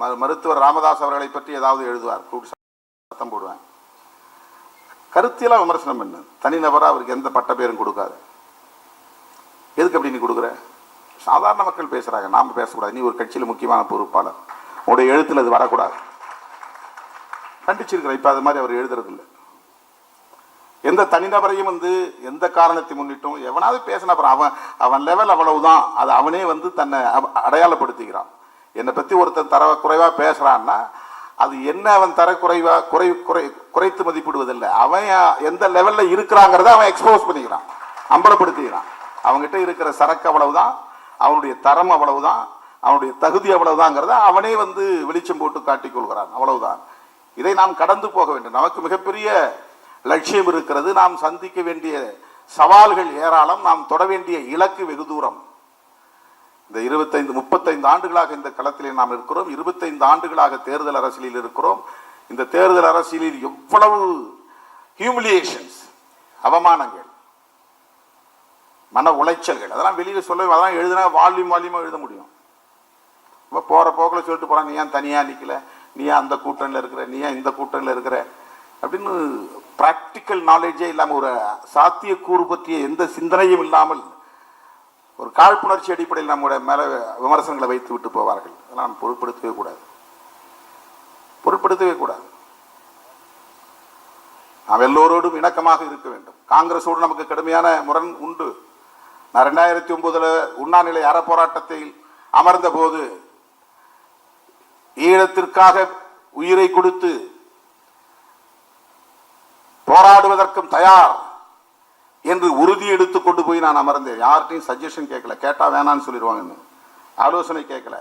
ம- மருத்துவர் ராமதாஸ் அவர்களை பற்றி ஏதாவது எழுதுவார். கூப்பிட்டு சத்தம் போடுவேன் கருத்தியெல்லாம் விமர்சனம் பண்ணு தனிநபராக அவருக்கு எந்த பட்ட பேரும் கொடுக்காது. எதுக்கு அப்படி நீ கொடுக்குற? சாதாரண மக்கள் பேசுறாங்க. நாம பேசக்கூடாது. நீ ஒரு கட்சியில் முக்கியமான பொறுப்பாளர். உங்களுடைய எழுத்தில் அது வரக்கூடாது. கண்டிச்சிருக்கிற. இப்ப அது மாதிரி அவர் எழுதுறது இல்லை எந்த தனிநபரையும் வந்து எந்த காரணத்தை முன்னிட்டும் எவனாவது பேசின அப்புறம் அவன் அவன் லெவல் அவ்வளவுதான். அது அவனே வந்து தன்னை அ- அடையாளப்படுத்திக்கிறான் என்னை பற்றி ஒருத்தன் தர குறைவாக பேசுகிறான்னா அது என்ன அவன் தர குறை குறை குறைத்து மதிப்பிடுவதில்லை. அவன் எந்த லெவலில் இருக்கிறாங்கிறத அவன் எக்ஸ்போஸ் பண்ணிக்கிறான். அம்பலப்படுத்திக்கிறான். அவங்ககிட்ட இருக்கிற சரக்கு அவ்வளவுதான் அவனுடைய தரம் அவ்வளவுதான் அவனுடைய தகுதி அவ்வளவுதாங்கிறத அவனே வந்து வெளிச்சம் போட்டு காட்டிக் கொள்கிறான். அவ்வளவுதான். இதை நாம் கடந்து போக வேண்டும். நமக்கு மிகப்பெரிய லட்சியம் இருக்கிறது. நாம் சந்திக்க வேண்டிய சவால்கள் ஏராளம். நாம் தொட வேண்டிய இலக்கு வெகு தூரம். இந்த இருபத்தைந்து முப்பத்தைந்து ஆண்டுகளாக இந்த களத்திலே நாம் இருக்கிறோம். இருபத்தைந்து ஆண்டுகளாக தேர்தல் அரசியலில் இருக்கிறோம். இந்த தேர்தல் அரசியலில் எவ்வளவு ஹியூமிலியேஷன்ஸ் அவமானங்கள் மன உளைச்சல்கள் அதெல்லாம் வெளியில் சொல்ல அதெல்லாம் எழுதினா வால்யூம் வால்யூமாக எழுத முடியும். இப்போ போகிற போக்கில் சொல்லிட்டு போகிறாங்க நீ ஏன் தனியாக நிற்கல நீ ஏன் அந்த கூட்டணியில் இருக்கிற? நீ ஏன் இந்த கூட்டணியில் இருக்கிற? அப்படின்னு ப்ராக்டிக்கல் நாலேஜே இல்லாமல் ஒரு சாத்தியக்கூறு பற்றிய எந்த சிந்தனையும் இல்லாமல் ஒரு காழ்ப்புணர்ச்சி அடிப்படையில் நம்முடைய மேலே விமர்சனங்களை வைத்து விட்டு போவார்கள். அதெல்லாம் பொருட்படுத்தவே கூடாது. பொருட்படுத்தவே கூடாது. நாம் எல்லோரோடும் இணக்கமாக இருக்க வேண்டும். காங்கிரஸோடு நமக்கு கடுமையான முரண் உண்டு. நான் ரெண்டாயிரத்தி ஒன்பதுல உண்ணாநிலை அறப்போராட்டத்தில் அமர்ந்த போது ஈழத்திற்காக உயிரை கொடுத்து போராடுவதற்கும் தயார். என்று உறுதி எடுத்து கொண்டு போய் நான் அமர்ந்தேன். யார்கிட்டையும் சஜஷன் கேட்கல. கேட்டா வேணான்னு சொல்லிடுவாங்கன்னு ஆலோசனை கேட்கல.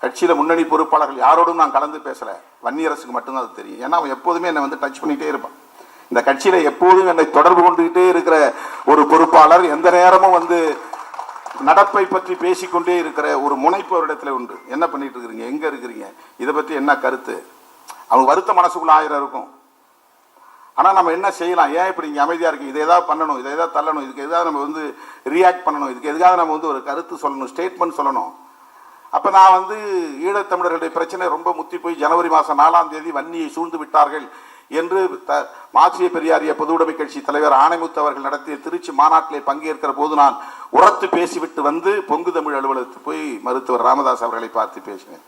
கட்சியில முன்னணி பொறுப்பாளர்கள் யாரோடும் நான் கலந்து பேசல. வன்னியரசுக்கு மட்டும்தான் அது தெரியும். ஏன்னா அவன் எப்போதுமே என்னை வந்து டச் பண்ணிட்டே இருப்பான். இந்த கட்சியில எப்போதும் என்னை தொடர்பு கொண்டுகிட்டே இருக்கிற ஒரு பொறுப்பாளர் எந்த நேரமும் வந்து நடப்பை பற்றி பேசிக்கொண்டே இருக்கிற ஒரு முனைப்பு இடத்துல உண்டு. என்ன பண்ணிட்டு இருக்கிறீங்க? எங்க இருக்கிறீங்க? இதை பற்றி என்ன கருத்து? அவங்க வருத்த மனசுக்குள்ள ஆயிரம் இருக்கும். ஆனால் நம்ம என்ன செய்யலாம்? ஏன் இப்படி இங்கே அமைதியாக இருக்குது இதை ஏதாவது பண்ணணும் இதை ஏதாவது தள்ளணும் இதுக்கு எதாவது நம்ம வந்து ரியாக்ட் பண்ணணும் இதுக்கு எதுக்காக நம்ம வந்து ஒரு கருத்து சொல்லணும் ஸ்டேட்மெண்ட் சொல்லணும்? அப்போ நான் வந்து ஈழத்தமிழர்களுடைய பிரச்சனை ரொம்ப முத்தி போய் ஜனவரி மாதம் நாலாம் தேதி வன்னியை சூழ்ந்து விட்டார்கள் என்று த- மாசிய பெரியாரிய பொதுவுடைமை கட்சி தலைவர் ஆணைமுத்து அவர்கள் நடத்திய திருச்சி மாநாட்டிலே பங்கேற்கிற போது நான் உரத்து பேசிவிட்டு வந்து பொங்கு தமிழ் அலுவலகத்துக்கு போய் மருத்துவர் ராமதாஸ் அவர்களை பார்த்து பேசினேன்.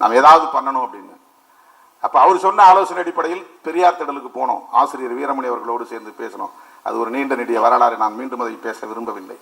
நாம் ஏதாவது பண்ணணும் அப்படின்னு. அப்போ அவர் சொன்ன ஆலோசனை அடிப்படையில் பெரியார் திடலுக்கு போனோம். ஆசிரியர் வீரமணி அவர்களோடு சேர்ந்து பேசினோம். அது ஒரு நீண்ட நெடிய வரலாறு. நான் மீண்டும் அதை பேச விரும்பவில்லை.